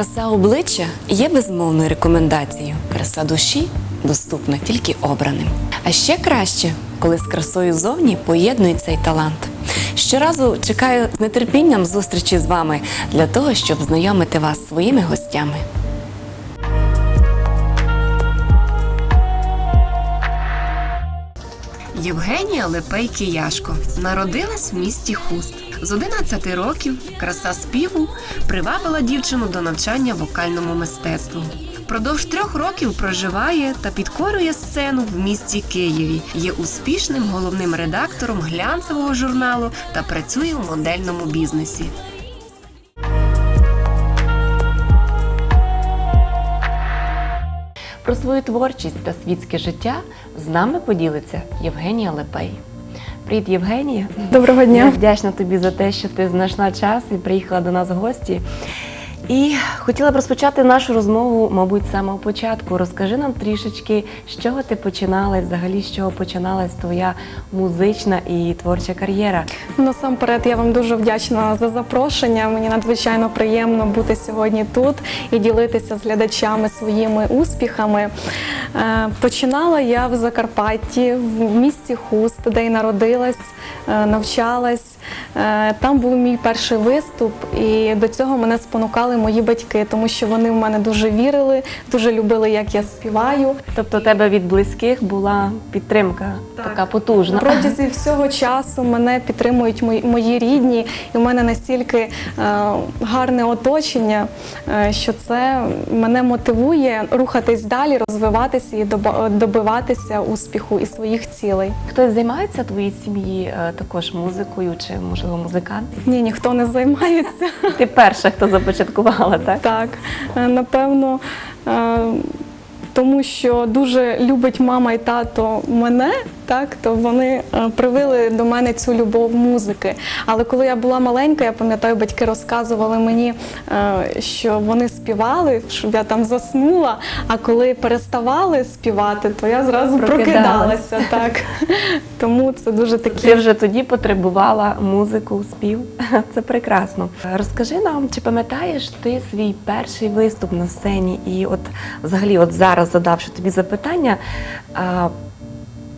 Краса обличчя є безмовною рекомендацією. Краса душі доступна тільки обраним. А ще краще, коли з красою зовні поєднується й талант. Щоразу чекаю з нетерпінням зустрічі з вами для того, щоб знайомити вас своїми гостями. Євгенія Лепей Кияшко народилась в місті Хуст. З 11 років краса співу привабила дівчину до навчання вокальному мистецтву. Впродовж трьох років проживає та підкорює сцену в місті Києві. Є успішним головним редактором глянцевого журналу та працює у модельному бізнесі. Про свою творчість та світське життя з нами поділиться Євгенія Лепей. Привіт, Євгенія. Доброго Я дня. вдячна тобі за те, що ти знайшла час і приїхала до нас в гості. І хотіла б розпочати нашу розмову, мабуть, з самого початку. Розкажи нам трішечки, з чого ти починала взагалі з чого починалась твоя музична і творча кар'єра. Насамперед, я вам дуже вдячна за запрошення. Мені надзвичайно приємно бути сьогодні тут і ділитися з глядачами своїми успіхами. Е, Починала я в Закарпатті, в місті Хуст, де й народилась, е, навчалась. Е, Там був мій перший виступ, і до цього мене спонукали мої батьки, тому що вони в мене дуже вірили, дуже любили, як я співаю. Тобто у тебе від близьких була підтримка Так. така потужна. На протязі всього часу мене підтримують мої, мої рідні, і в мене настільки е, гарне оточення, е, що це мене мотивує рухатись далі, розвиватися і добиватися успіху і своїх цілей. Хтось займається твоїй сім'ї е, також музикою чи можливо музикант? Ні, ніхто не займається. Ти перша, хто започаткувала, так? Так, е, напевно. е, Тому що дуже любить мама і тато мене, так то вони е, привили до мене цю любов музики. Але коли я була маленька, я пам'ятаю, батьки розказували мені, е, що вони співали, щоб я там заснула. А коли переставали співати, то я зразу прокидалася. Так тому це дуже Ти такі. вже тоді потребувала музику, спів. Це прекрасно. Розкажи нам, чи пам'ятаєш ти свій перший виступ на сцені? І от взагалі, от зараз задавши тобі запитання,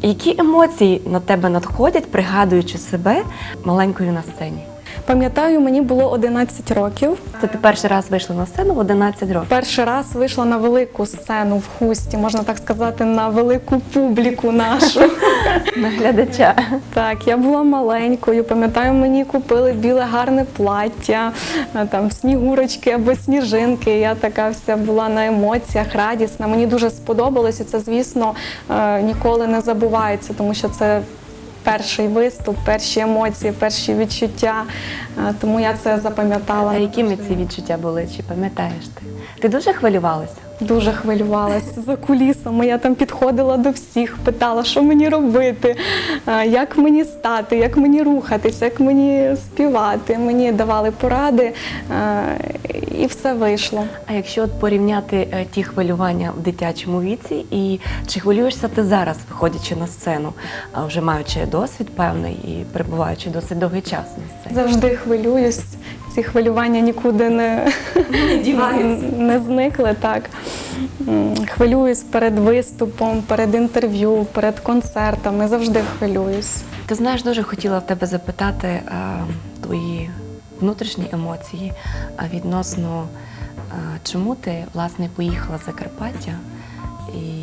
які емоції на тебе надходять, пригадуючи себе маленькою на сцені? Пам'ятаю, мені було 11 років. Це ти перший раз вийшла на сцену в 11 років. Перший раз вийшла на велику сцену в хусті, можна так сказати, на велику публіку нашу. На глядача. Так, я була маленькою. Пам'ятаю, мені купили біле гарне плаття, там снігурочки або сніжинки. Я така вся була на емоціях, радісна. Мені дуже сподобалось, і це, звісно, е, ніколи не забувається, тому що це. Перший виступ, перші емоції, перші відчуття. Е, Тому я це запам'ятала. А якими ці відчуття були? Чи пам'ятаєш ти? Ти дуже хвилювалася? Дуже хвилювалася за кулісами. Я там підходила до всіх, питала, що мені робити, як мені стати, як мені рухатися, як мені співати. Мені давали поради, і все вийшло. А якщо от порівняти е, ті хвилювання в дитячому віці, і чи хвилюєшся ти зараз, виходячи на сцену, вже маючи досвід певний і перебуваючи досить довгий час на сцені? Завжди хвилююсь. Ці хвилювання нікуди не, не зникли. Так. Хвилююсь перед виступом, перед інтерв'ю, перед концертами. Завжди хвилююсь. Ти знаєш, дуже хотіла в тебе запитати е, твої внутрішні емоції а відносно е, чому ти власне поїхала з Закарпаття і,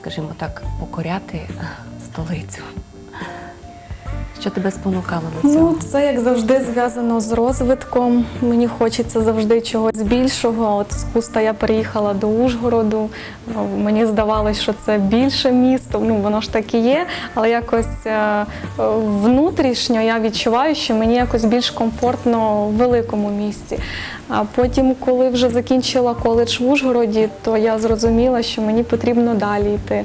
скажімо так, покоряти столицю. Що тебе спонукало до цього? Ну, це як завжди зв'язано з розвитком. Мені хочеться завжди чогось більшого. От з Хуста я переїхала до Ужгороду. Ну, Мені здавалось, що це більше місто. Ну воно ж так і є, але якось е, внутрішньо я відчуваю, що мені якось більш комфортно в великому місті. А потім, коли вже закінчила коледж в Ужгороді, то я зрозуміла, що мені потрібно далі йти.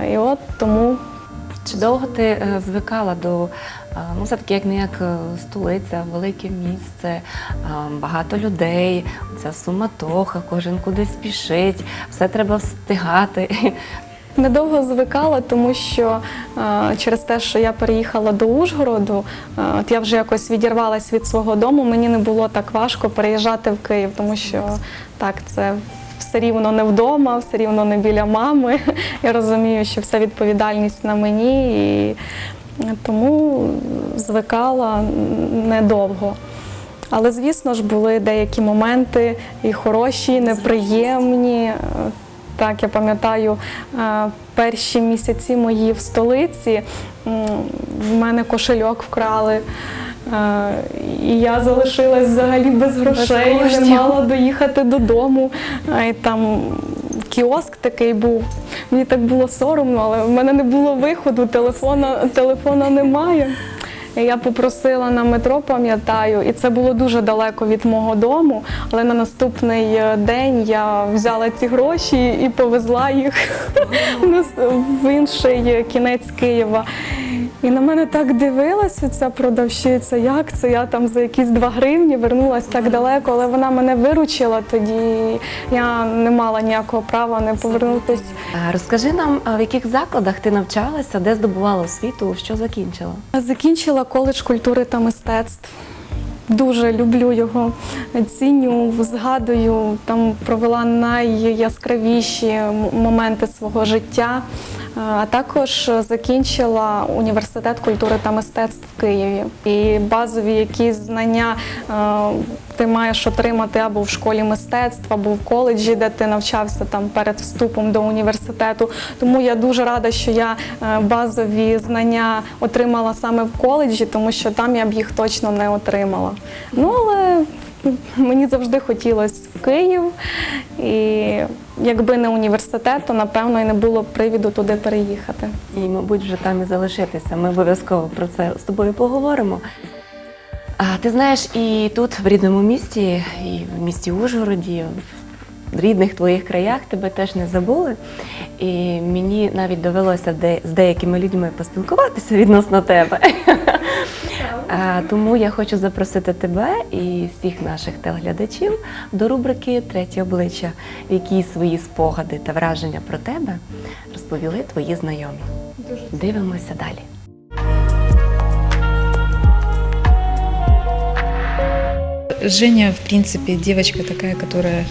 Е, І от тому Чи довго ти е, звикала до е, ну, все-таки як не як е, столиця, велике місце, багато людей, ця суматоха, кожен кудись спішить, все треба встигати. Недовго звикала, тому що через те, що я переїхала до Ужгороду, от я вже якось відірвалась від свого дому. Мені не було так важко переїжджати в Київ, тому що так, це все рівно не вдома, все рівно не біля мами. Я розумію, що вся відповідальність на мені, і тому звикала недовго. Але, звісно ж, були деякі моменти і хороші, і неприємні. Так, я пам'ятаю е, перші місяці мої в столиці. В мене кошельок вкрали. І я залишилась взагалі без грошей, не мала доїхати додому. І там кіоск такий був. Мені так було соромно, але в мене не було виходу, телефона, телефона немає. Я попросила на метро, пам'ятаю, і це було дуже далеко від мого дому. Але на наступний е, день я взяла ці гроші і повезла їх в інший кінець Києва. І на мене так дивилася ця продавщиця, як це я там за якісь 2 гривні вернулась так далеко, але вона мене виручила тоді. Я не мала ніякого права не повернутися. Розкажи нам, в яких закладах ти навчалася, де здобувала освіту, що закінчила? Закінчила коледж культури та мистецтв. Дуже люблю його, ціню, згадую, там провела найяскравіші моменти свого життя. Е, А також закінчила університет культури та мистецтв в Києві. І базові якісь знання е, ти маєш отримати або в школі мистецтв, або в коледжі, де ти навчався там перед вступом до університету. Тому я дуже рада, що я е, базові знання отримала саме в коледжі, тому що там я б їх точно не отримала. Ну але мені завжди хотілося Київ, і якби не університет, то напевно і не було привіду туди переїхати. І, мабуть, вже там і залишитися. Ми обов'язково про це з тобою поговоримо. А ти знаєш, і тут, в рідному місті, і в місті Ужгороді, в рідних твоїх краях тебе теж не забули. І мені навіть довелося з деякими людьми поспілкуватися відносно тебе. А, Тому я хочу запросити тебе і всіх наших телеглядачів до рубрики Третє обличчя, в якій свої спогади та враження про тебе розповіли твої знайомі. Дивимося далі. Женя, в принципе, девочка такая, которая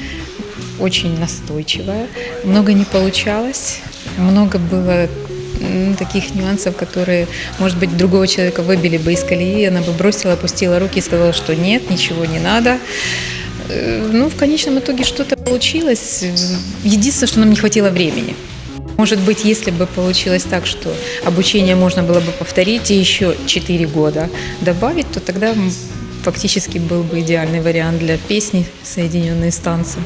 очень настойчивая. Много не получалось, много было м, таких нюансов, которые, может быть, другого человека выбили бы из колеи, она бы бросила, опустила руки и сказала, что нет, ничего не надо. Э, Ну, в конечном итоге что-то получилось. Единственное, что нам не хватило времени. Может быть, если бы получилось так, что обучение можно было бы повторить и еще 4 года добавить, то тогда м, фактически был бы идеальный вариант для песни «Соединенные станции».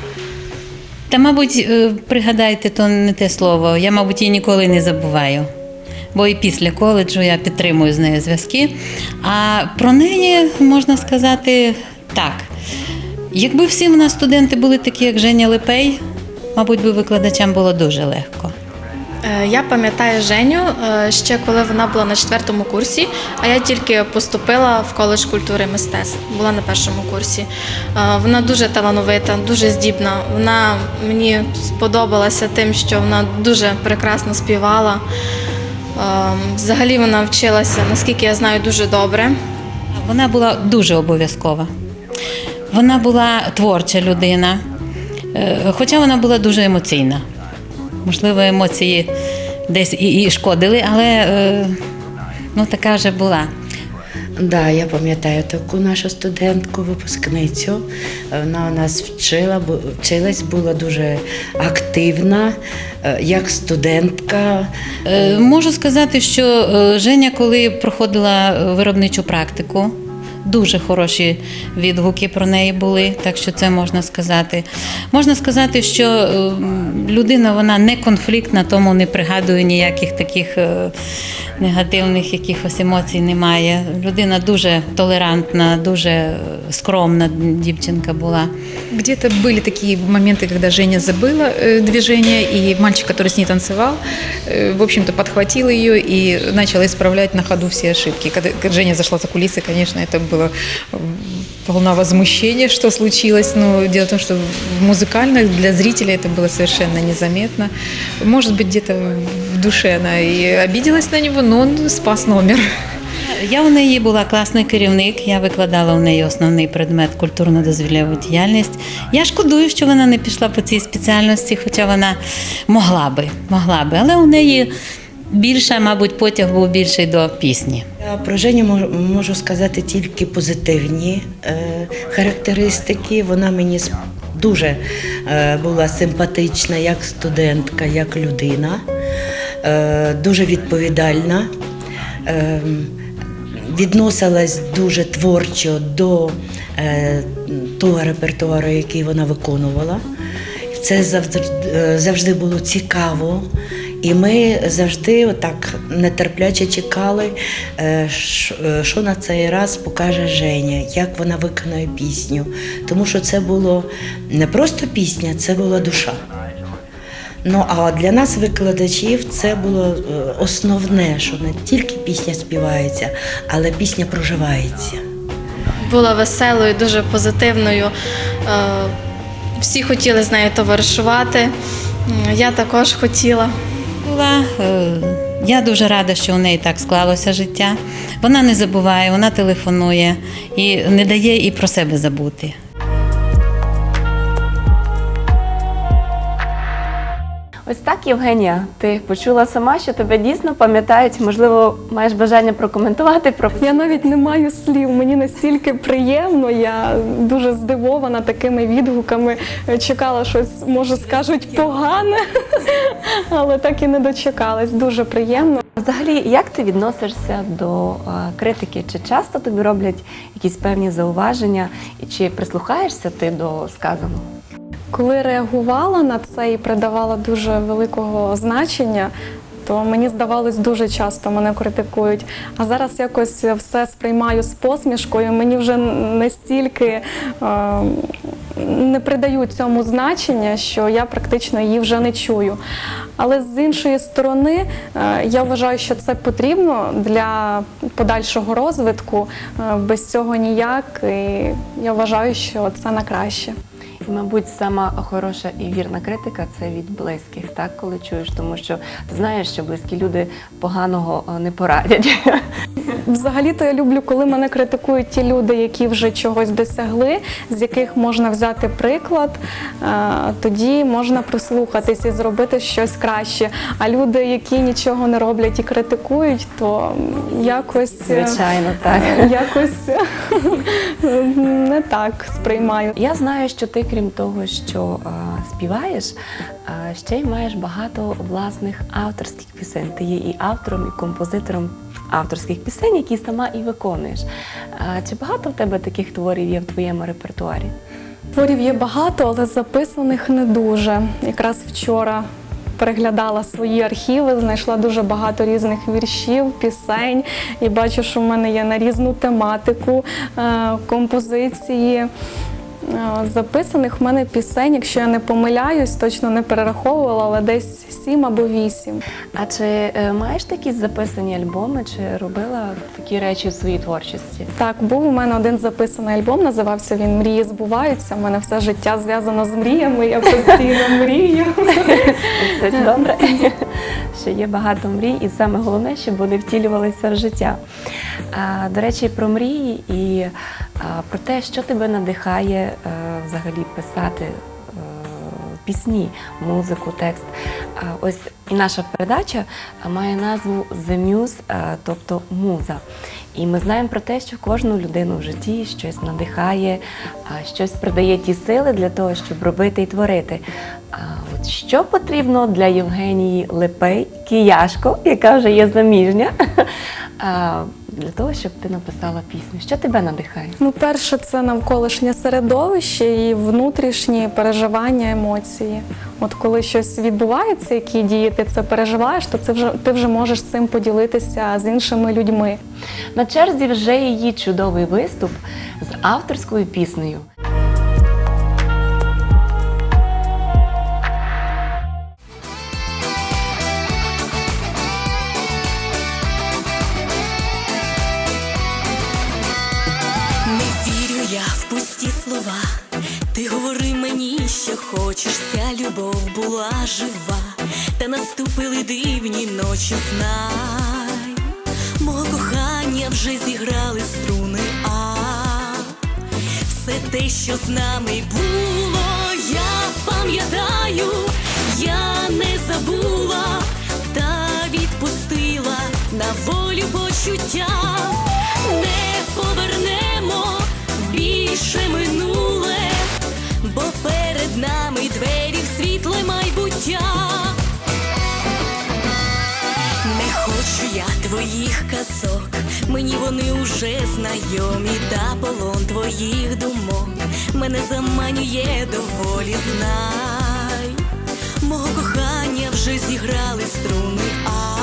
Та, мабуть, е, пригадайте, то не те слово. Я, мабуть, її ніколи не забуваю. Бо і після коледжу я підтримую з нею зв'язки. А про неї можна сказати так. Якби всі в нас студенти були такі, як Женя Лепей, мабуть, би викладачам було дуже легко. Е, Я пам'ятаю Женю е, ще коли вона була на четвертому курсі, а я тільки поступила в коледж культури і мистецтв, була на першому курсі. Е, Вона дуже талановита, дуже здібна. Вона мені сподобалася тим, що вона дуже прекрасно співала. Взагалі вона вчилася, наскільки я знаю, дуже добре. Вона була дуже обов'язкова. Вона була творча людина, хоча вона була дуже емоційна. Можливо, емоції десь і, і шкодили, але е, ну, така вже була. Да, я пам'ятаю таку нашу студентку, випускницю. Вона у нас вчила, вчилась, була дуже активна, е, як студентка. Е, Можу сказати, що е, Женя, коли проходила виробничу практику, дуже хороші відгуки про неї були, так що це можна сказати. Можна сказати, що е, людина вона не конфліктна, тому не пригадує ніяких таких е, негативних якихось емоцій немає. Людина дуже толерантна, дуже е, скромна дівчинка була. Где-то были такие моменты, когда Женя забыла э, движение, и мальчик, который с ней танцевал, э, в общем-то, подхватил ее и начал исправлять на ходу все ошибки. Когда когда Женя зашла за кулисы, конечно, это было м, полна возмущения, что случилось. Но дело в том, что в музыкальных для зрителя это было совершенно незаметно. Может быть, где-то в душе она и обиделась на него, он спас номер. Я у неї була класний керівник, я викладала у неї основний предмет культурно-дозвіллєву діяльність. Я шкодую, що вона не пішла по цій спеціальності, хоча вона могла би, могла би. Але у неї більше, мабуть, потяг був більший до пісні. Я про Женю можу сказати тільки позитивні е, характеристики. Вона мені дуже е, була симпатична як студентка, як людина, дуже відповідальна. Е, Відносилась дуже творчо до е, того репертуару, який вона виконувала. Це завжди, е, було цікаво. І ми завжди отак нетерпляче чекали, е, е, що на цей раз покаже Женя, як вона виконає пісню. Тому що це було не просто пісня, це була душа. Ну а для нас, викладачів, це було е, основне, що не тільки пісня співається, але пісня проживається. Була веселою, дуже позитивною. Е, Всі хотіли з нею товаришувати. Я також хотіла. Була, е, я дуже рада, що у неї так склалося життя. Вона не забуває, вона телефонує і не дає і про себе забути. Ось так, Євгенія, ти почула сама, що тебе дійсно пам'ятають. Можливо, маєш бажання прокоментувати про Я навіть не маю слів. Мені настільки приємно. Я дуже здивована такими відгуками. Чекала щось, може, скажуть погане, але так і не дочекалась. Дуже приємно. Взагалі, як ти відносишся до а, критики? Чи часто тобі роблять якісь певні зауваження, і чи прислухаєшся ти до сказаного? Коли реагувала на це і придавала дуже великого значення, то мені здавалось, дуже часто мене критикують. А зараз якось все сприймаю з посмішкою. Мені вже настільки е, не придаю цьому значення, що я практично її вже не чую. Але з іншої сторони, е, я вважаю, що це потрібно для подальшого розвитку. Е, Без цього ніяк. І я вважаю, що це на краще. І, мабуть, сама хороша і вірна критика це від близьких, так коли чуєш, тому що ти знаєш, що близькі люди поганого не порадять. Взагалі-то я люблю, коли мене критикують ті люди, які вже чогось досягли, з яких можна взяти приклад, е, тоді можна прислухатись і зробити щось краще. А люди, які нічого не роблять і критикують, то якось е, Звичайно, так. якось е, не так сприймаю. Я знаю, що ти, крім того, що співаєш, ще й маєш багато власних авторських пісень. Ти є і автором, і композитором авторських пісень, які сама і виконуєш. Чи багато в тебе таких творів є в твоєму репертуарі? Творів є багато, але записаних не дуже. Якраз вчора переглядала свої архіви, знайшла дуже багато різних віршів, пісень, і бачу, що в мене є на різну тематику е, композиції. Е, Записаних в мене пісень, якщо я не помиляюсь, точно не перераховувала, але десь сім або вісім. А чи е, маєш такі записані альбоми, чи робила такі речі в своїй творчості? Так, був у мене один записаний альбом, називався він Мрії збуваються. У мене все життя зв'язано з мріями, я постійно мрію. Це добре, що є багато мрій, і саме головне, щоб вони втілювалися в життя. До речі, про мрії і про те, що тебе надихає е, взагалі писати. е, Пісні, музику, текст. Ось наша передача має назву The Muse, тобто муза. І ми знаємо про те, що кожну людину в житті щось надихає, щось придає ті сили для того, щоб робити і творити. А от що потрібно для Євгенії Лепей Кияшко, яка вже є заміжня, для того, щоб ти написала пісню? Що тебе надихає? Ну, перше, це навколишнє середовище і внутрішні переживання, емоції. От коли щось відбувається, які дії ти це переживаєш, то це вже ти вже можеш цим поділитися з іншими людьми. На черзі вже її чудовий виступ з авторською піснею. Хочеш, ця любов була жива, та наступили дивні ночі, знай. Мого кохання вже зіграли струни, а все те, що з нами було, я пам'ятаю, я не забула та відпустила на волю почуття, не повернемо більше минуле, бо перед нами двері в світле майбуття. Не хочу я твоїх казок, мені вони уже знайомі, та полон твоїх думок мене заманює доволі знай. Мого кохання вже зіграли струни, а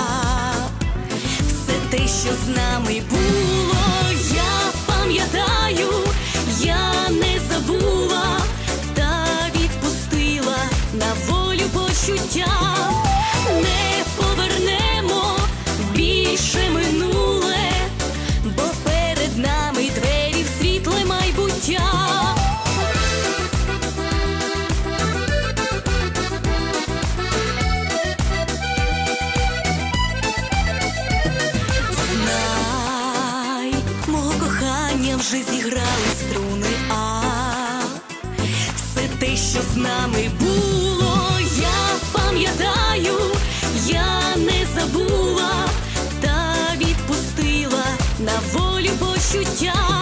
все те, що з нами було, я пам'ятаю, я не забула почуття, не повернемо більше минуле, бо перед нами двері в світле майбуття. Знай, кохання вже зіграли струни, а все те, що з нами я пам'ятаю, я не забула та відпустила на волю почуття,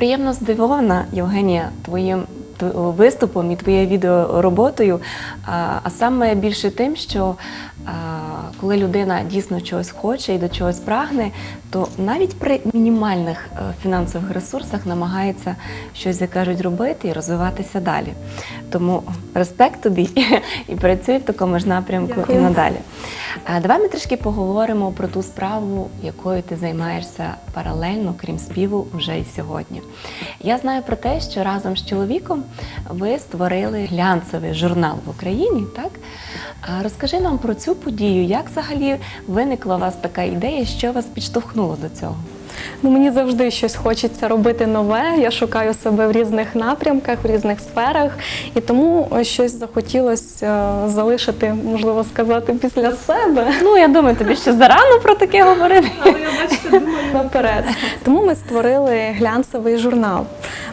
Приємно здивована, Євгенія, твоїм виступом і твоєю відеороботою, а, саме більше тим, що коли людина дійсно чогось хоче і до чогось прагне, то навіть при мінімальних е, фінансових ресурсах намагається щось, як кажуть, робити і розвиватися далі. Тому респект тобі і працюй в такому ж напрямку Дякую. і надалі. Давай ми трішки поговоримо про ту справу, якою ти займаєшся паралельно, крім співу, вже і сьогодні. Я знаю про те, що разом з чоловіком ви створили глянцевий журнал в Україні, так? Розкажи нам про цю подію, як взагалі виникла у вас така ідея, що вас підштовхнуло до цього? Ну, мені завжди щось хочеться робити нове. Я шукаю себе в різних напрямках, в різних сферах, і тому щось захотілося е, залишити, можливо сказати, після себе. Ну, я думаю, тобі ще зарано про таке говорити. наперед. Тому ми створили глянцевий журнал.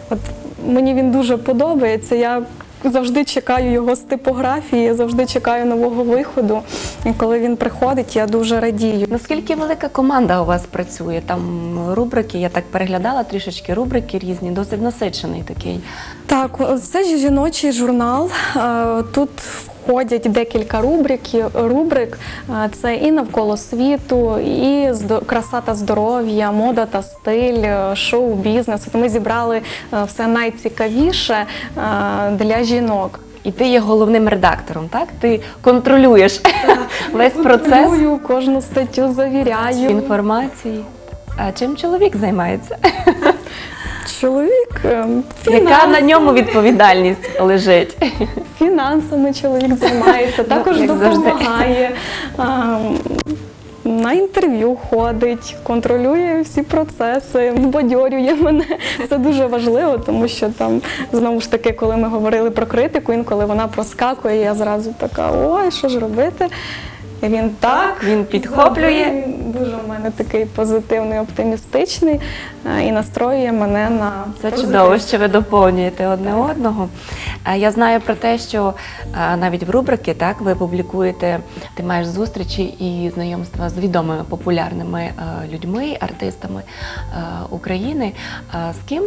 От мені він дуже подобається. Я завжди чекаю його з типографії, завжди чекаю нового виходу. І коли він приходить, я дуже радію. Наскільки велика команда у вас працює? Там рубрики, я так переглядала трішечки рубрики різні, досить насичений такий. Так, це жіночий журнал. Е, Тут входять декілька рубрик. Е, Це і навколо світу, і краса та здоров'я, мода та стиль, е, шоу-бізнес. Ми зібрали е, все найцікавіше е, для жінок. І ти є головним редактором, так? Ти контролюєш весь процес Контролюю, кожну статтю завіряю. інформації. А чим чоловік займається? Чоловік е, Яка на ньому відповідальність лежить? фінансами чоловік займається, також Ну, допомагає. На інтерв'ю ходить, контролює всі процеси, бадьорює мене. Це дуже важливо, тому що там знову ж таки, коли ми говорили про критику, інколи вона проскакує, я зразу така, ой, що ж робити? Він так Він підхоплює. Він Дуже в мене такий позитивний, оптимістичний і настроює мене на Це позитив. чудово, що ви доповнюєте одне одного. Я знаю про те, що навіть в рубрики так ви публікуєте, ти маєш зустрічі і знайомства з відомими популярними е, людьми, артистами е, України. З ким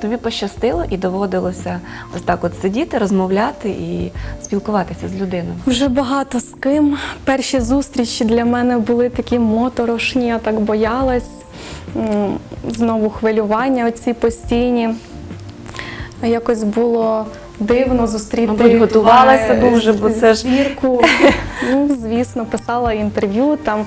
тобі пощастило і доводилося ось так от сидіти, розмовляти і спілкуватися з людиною? Вже багато з ким. Перші зустрічі для мене були такі моторошні, я так боялась. Знову хвилювання оці постійні. Якось було дивно зустріти. Мабуть, готувалася е, дуже, бо це ж- зірку. Ну, звісно, писала інтерв'ю там,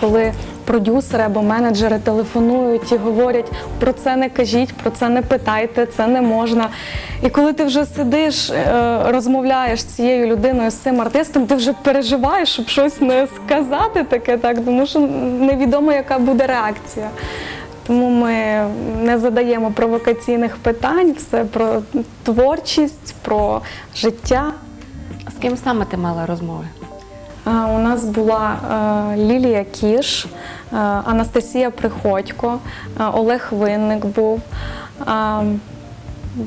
коли продюсери або менеджери телефонують і говорять про це не кажіть, про це не питайте, це не можна. І коли ти вже сидиш, е, розмовляєш з цією людиною, з цим артистом, ти вже переживаєш, щоб щось не сказати таке, так, тому що невідомо, яка буде реакція. Тому ми не задаємо провокаційних питань, все про творчість, про життя. З ким саме ти мала розмови? А, У нас була е, Лілія Кіш, е, Анастасія Приходько, е, Олег Винник був, а,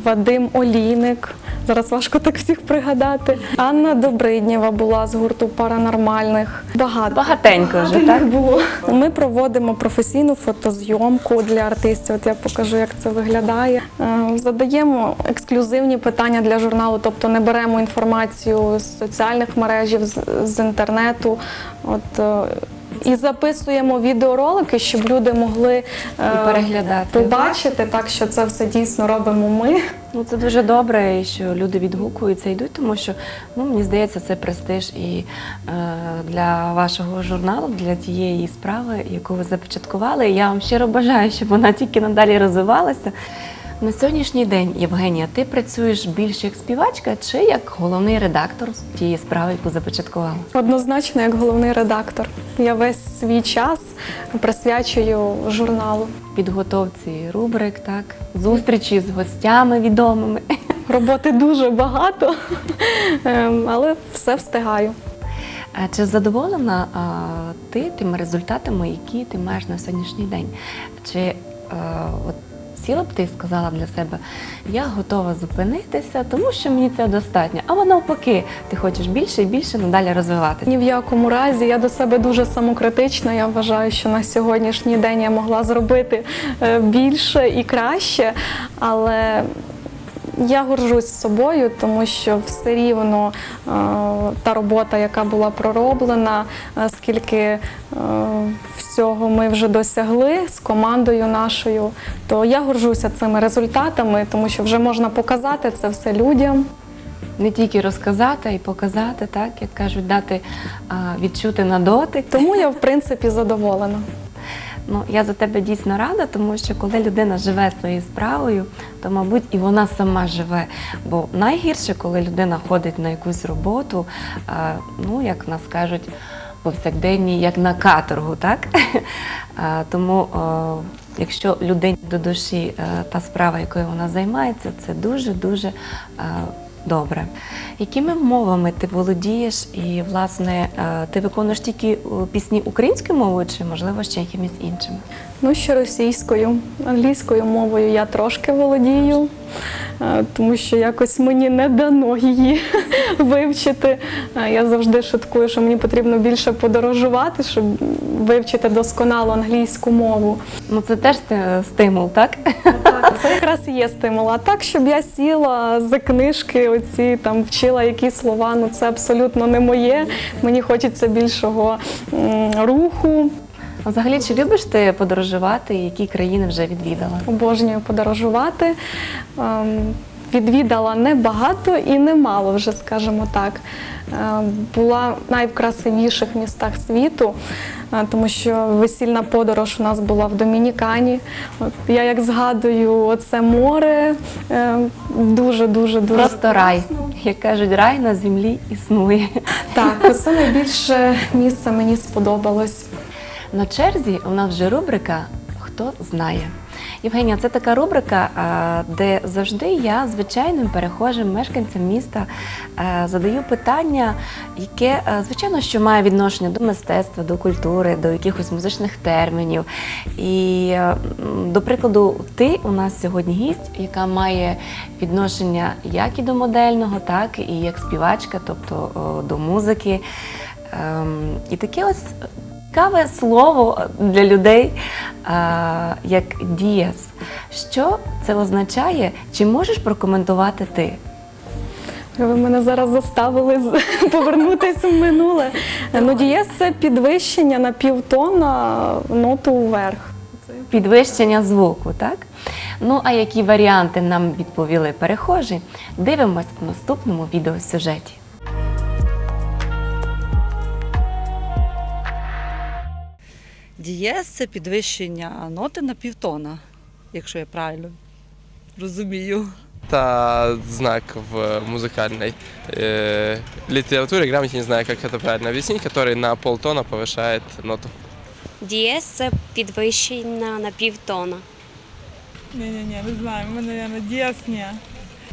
Вадим Олійник. Зараз важко так всіх пригадати. Анна Добриднєва була з гурту паранормальних. Багато. Багатенько вже, так? було. Ми проводимо професійну фотозйомку для артистів. От я покажу, як це виглядає. Е, Задаємо ексклюзивні питання для журналу, тобто не беремо інформацію з соціальних мережів, з, з інтернету. От, е, і записуємо відеоролики, щоб люди могли е, І переглядати. побачити, так що це все дійсно робимо ми. Ну це дуже добре, що люди відгукуються, йдуть, тому що ну мені здається, це престиж і е, для вашого журналу, для тієї справи, яку ви започаткували. Я вам щиро бажаю, щоб вона тільки надалі розвивалася. На сьогоднішній день, Євгенія, ти працюєш більше як співачка чи як головний редактор тієї справи, яку започаткувала? Однозначно, як головний редактор. Я весь свій час присвячую журналу. Підготовці рубрик, так, зустрічі з гостями відомими. Роботи дуже багато, ем, але все встигаю. Чи задоволена а, ти тими результатами, які ти маєш на сьогоднішній день? Чи е, от сіла б ти і сказала для себе, я готова зупинитися, тому що мені це достатньо. Або навпаки, ти хочеш більше і більше надалі розвиватися. Ні в якому разі я до себе дуже самокритична. Я вважаю, що на сьогоднішній день я могла зробити е, більше і краще, але я горжусь собою, тому що все рівно е, та робота, яка була пророблена, е, скільки е, всього ми вже досягли з командою нашою, то я горжуся цими результатами, тому що вже можна показати це все людям. Не тільки розказати, а й показати, так як кажуть, дати відчути на дотик. Тому я в принципі задоволена. Ну, я за тебе дійсно рада, тому що коли людина живе своєю справою, то, мабуть, і вона сама живе. Бо найгірше, коли людина ходить на якусь роботу, ну, як нас кажуть, повсякденні, як на каторгу, так? Тому, якщо людині до душі е, та справа, якою вона займається, це дуже-дуже добре. Якими мовами ти володієш і, власне, е, ти виконуєш тільки е, пісні українською мовою чи, можливо, ще якимись іншими? Ну, ще російською, англійською мовою я трошки володію, е, тому що якось мені не дано її вивчити. Е, Я завжди шуткую, що мені потрібно більше подорожувати, щоб вивчити досконало англійську мову. Ну, це теж стимул, так? Так, це якраз і є стимул. А так, щоб я сіла за книжки, оці там вчила якісь слова, ну це абсолютно не моє. Мені хочеться більшого руху, А Взагалі, чи любиш ти подорожувати, які країни вже відвідала? Обожнюю подорожувати. Ем, Відвідала небагато і немало, вже скажімо так. Ем, Була в найкрасивіших містах світу, е, тому що весільна подорож у нас була в Домінікані. От я як згадую, оце море ем, дуже дуже дуже Просто рай. Як кажуть, рай на землі існує. Так, оце найбільше місце мені сподобалось. На черзі у нас вже рубрика Хто знає. Євгенія, це така рубрика, де завжди я звичайним перехожим мешканцям міста задаю питання, яке, звичайно, що має відношення до мистецтва, до культури, до якихось музичних термінів. І, до прикладу, ти у нас сьогодні гість, яка має відношення як і до модельного, так і як співачка, тобто до музики. Ем, І таке ось Цікаве слово для людей а, як дієс. Що це означає? Чи можеш прокоментувати ти? Ви мене зараз заставили повернутися в минуле. Ну, дієс це підвищення на півтона ноту вверх. Підвищення звуку, так? Ну а які варіанти нам відповіли перехожі? Дивимось в наступному відеосюжеті. Дієс це підвищення ноти на півтона, якщо я правильно розумію. Это знак в музыкальной э, литературе, грамоте, не знаю, как это правильно объяснить, который на полтона повышает ноту. Дієс це підвищення на півтона. Ні-ні-ні, не знаю, ми, мабуть, діас ні.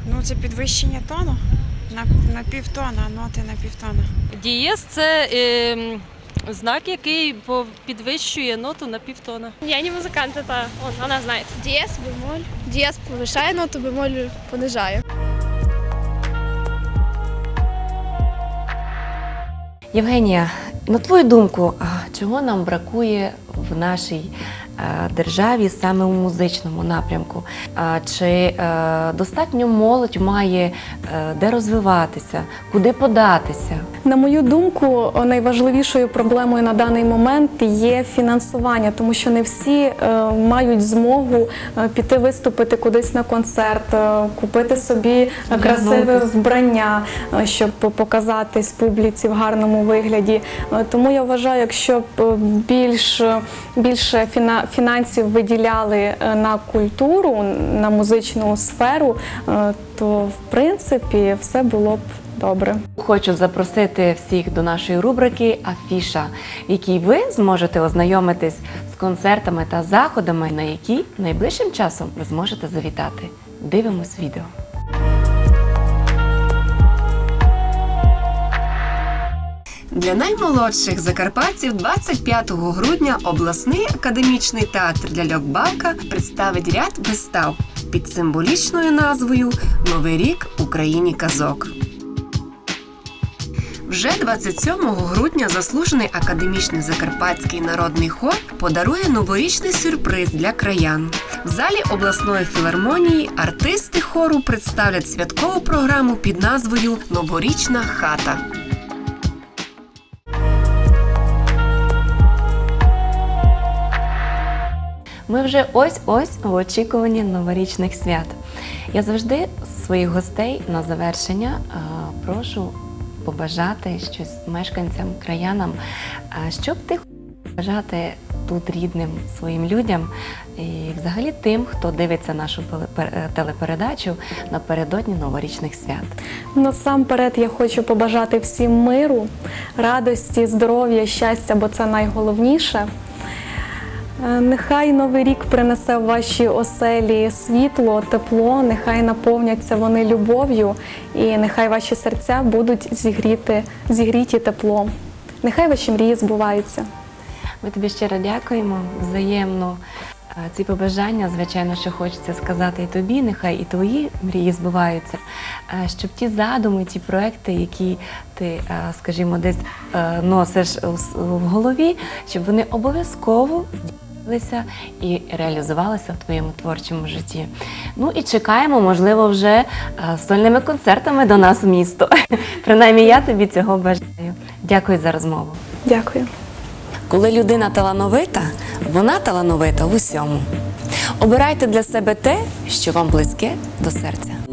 Ну, це підвищення тону на, на півтона, ноти на півтона. Дієс це е, знак, який підвищує ноту на півтона. Я не музикант, це вона знає. Дієс, бемоль. Дієс повишає ноту, бемоль понижає. Євгенія, на твою думку, а чого нам бракує в нашій державі саме у музичному напрямку? Чи е, достатньо молодь має е, де розвиватися, куди податися? На мою думку, найважливішою проблемою на даний момент є фінансування, тому що не всі е, мають змогу е, піти виступити кудись на концерт, е, купити собі е, красиве вбрання, е, щоб показатись публіці в гарному вигляді. Е, Тому я вважаю, якщо б е, більш більше фіна- фінансів виділяли е, на культуру, на музичну сферу, е, то в принципі все було б добре. Хочу запросити всіх до нашої рубрики Афіша, в якій ви зможете ознайомитись з концертами та заходами, на які найближчим часом ви зможете завітати. Дивимось відео. Для наймолодших закарпатців 25 грудня обласний академічний театр для льокбалка представить ряд вистав під символічною назвою Новий рік Україні казок. Вже 27 грудня заслужений академічний закарпатський народний хор подарує новорічний сюрприз для краян. В залі обласної філармонії артисти хору представлять святкову програму під назвою Новорічна хата. Ми вже ось-ось в очікуванні новорічних свят. Я завжди своїх гостей на завершення е, прошу побажати щось мешканцям, краянам. А Що б ти побажати тут рідним своїм людям і взагалі тим, хто дивиться нашу е, телепередачу напередодні новорічних свят. Насамперед я хочу побажати всім миру, радості, здоров'я, щастя, бо це найголовніше. Е, Нехай новий рік принесе в ваші оселі світло, тепло, нехай наповняться вони любов'ю, і нехай ваші серця будуть зігріти, зігріті теплом. Нехай ваші мрії збуваються. Ми тобі щиро дякуємо взаємно. Е, Ці побажання, звичайно, що хочеться сказати і тобі, нехай і твої мрії збуваються, Е, щоб ті задуми, ті проекти, які ти, скажімо, десь носиш в голові, щоб вони обов'язково здійснилися і реалізувалися в твоєму творчому житті. Ну і чекаємо, можливо, вже е, сольними концертами до нас в місто. Принаймні, я тобі цього бажаю. Дякую за розмову. Дякую. Коли людина талановита, вона талановита в усьому. Обирайте для себе те, що вам близьке до серця.